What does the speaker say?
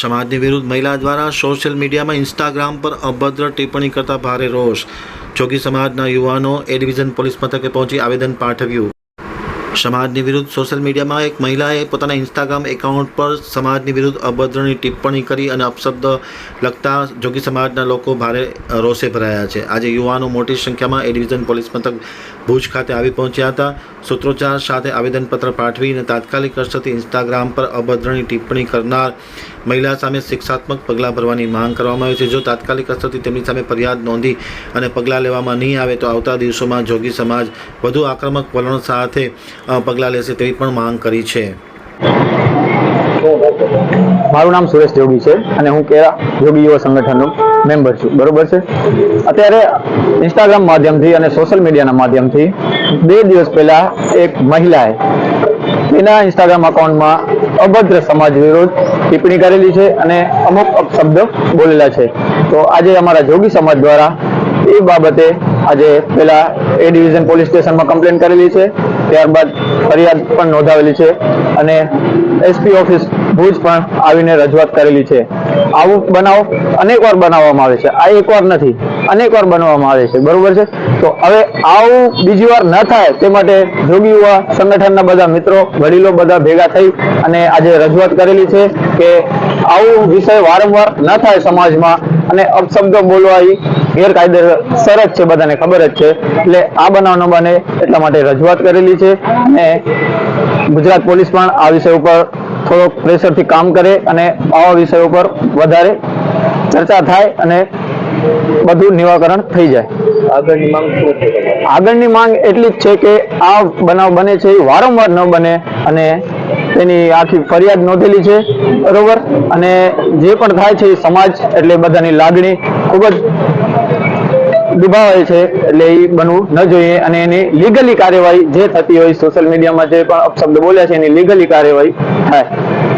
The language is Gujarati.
સમાજની વિરુદ્ધ મહિલા દ્વારા સોશિયલ મીડિયામાં ઇન્સ્ટાગ્રામ પર અભદ્ર ટિપ્પણી કરતા ભારે રોષ. જોગી સમાજના યુવાનો, એ ડિવિઝન પોલીસ મથકે પહોંચી આવેદન પાઠવ્યું. સમાજની વિરુદ્ધ સોશિયલ મીડિયામાં એક મહિલાએ પોતાના ઇન્સ્ટાગ્રામ એકાઉન્ટ પર સમાજની વિરુદ્ધ અભદ્રની ટિપ્પણી કરી અને અપશબ્દ લખતા જોગી સમાજના લોકો ભારે રોષે ભરાયા છે. આજે યુવાનો મોટી સંખ્યામાં એ ડિવિઝન પોલીસ મથક ભુજ ખાતે આવી પહોંચ્યા હતા. સૂત્રોચ્ચાર સાથે આવેદનપત્ર પાઠવી અને તાત્કાલિક અસરથી ઇન્સ્ટાગ્રામ પર અભદ્રની ટિપ્પણી કરનાર મહિલા સામે શિક્ષાત્મક પગલાં ભરવાની માંગ કરવામાં આવી છે. જો તાત્કાલિક અસરથી તેમની સામે ફરિયાદ નોંધી અને પગલાં લેવામાં નહીં આવે તો આવતા દિવસોમાં જોગી સમાજ વધુ આક્રમક વલણ સાથે પગલાં લેશે તેવી પણ માંગ કરી છે. મારું નામ સુરેશ જોગી છે અને હું કેરા જોગી યુવા સંગઠનનો મેમ્બર છું. બરોબર છે? અત્યારે ઇન્સ્ટાગ્રામ માધ્યમથી અને સોશિયલ મીડિયાના માધ્યમથી બે દિવસ પહેલા એક મહિલાએ તેના ઇન્સ્ટાગ્રામ અકાઉન્ટમાં અભદ્ર સમાજ વિરુદ્ધ ટિપ્પણી કરેલી છે અને અમુક અપશબ્દો બોલેલા છે. તો આજે અમારા જોગી સમાજ દ્વારા એ બાબતે આજે પેલા એ ડિવિઝન પોલીસ સ્ટેશનમાં કમ્પ્લેન કરેલી છે. ત્યારબાદ ફરિયાદ પણ નોંધાવેલી છે અને એસપી ઓફિસ ભુજ પણ આવીને રજૂઆત કરેલી છે. આવું બનાવ, અનેકવાર બનાવવામાં આવે છે. આ એકવાર નથી, અનેકવાર બનાવવામાં આવે છે. બરોબર છે? તો હવે આવું બીજી વાર ન થાય તે માટે જોગી યુવા સંગઠનના બધા મિત્રો, વડીલો બધા ભેગા થઈ અને આજે રજૂઆત કરેલી છે કે આવું વિષય વારંવાર ન થાય સમાજમાં અને અપશબ્દો બોલવા એ ગેરકાયદેસર સરજ છે બધાને ખબર જ છે. એટલે આ બનાવ ન બને એટલા માટે રજૂઆત કરેલી છે અને ગુજરાત પોલીસ પણ આ વિષય ઉપર થોડોક પ્રેશરથી કામ કરે અને આવા વિષયો પર વધારે ચર્ચા થાય અને બધું નિવાકરણ થઈ જાય આગળની માંગ? આગળની એટલી જ છે કે આ બનાવ બને છે એ વારંવાર ન બને અને તેની આખી ફરિયાદ નોંધેલી છે બરોબર અને જે પણ થાય છે એ સમાજ એટલે બધાની લાગણી ખૂબ જ દુભાવાય છે એટલે એ બનવું ન જોઈએ અને એની લીગલી કાર્યવાહી જે થતી હોય સોશિયલ મીડિયામાં જે પણ અપશબ્દ બોલ્યા છે એની લીગલી કાર્યવાહી થાય.